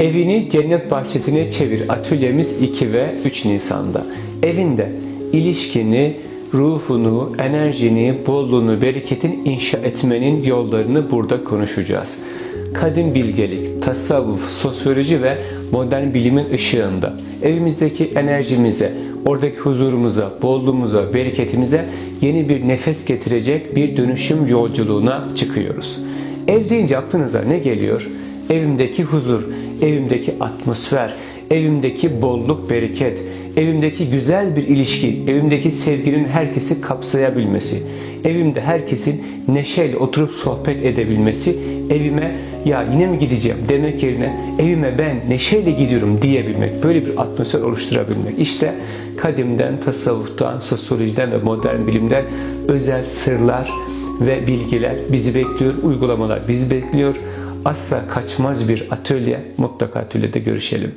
Evini cennet bahçesine çevir. Atölyemiz 2 ve 3 Nisan'da. Evinde ilişkini, ruhunu, enerjini, bolluğunu, bereketin inşa etmenin yollarını burada konuşacağız. Kadim bilgelik, tasavvuf, sosyoloji ve modern bilimin ışığında evimizdeki enerjimize, oradaki huzurumuza, bolluğumuza, bereketimize yeni bir nefes getirecek bir dönüşüm yolculuğuna çıkıyoruz. Ev deyince aklınıza ne geliyor? Evimdeki huzur, evimdeki atmosfer, evimdeki bolluk, bereket, evimdeki güzel bir ilişki, evimdeki sevginin herkesi kapsayabilmesi, evimde herkesin neşeyle oturup sohbet edebilmesi, evime ya yine mi gideceğim demek yerine evime ben neşeyle gidiyorum diyebilmek, böyle bir atmosfer oluşturabilmek. İşte kadimden, tasavvuftan, sosyolojiden ve modern bilimden özel sırlar ve bilgiler bizi bekliyor, uygulamalar bizi bekliyor. Asla kaçmaz bir atölye, mutlaka atölyede görüşelim.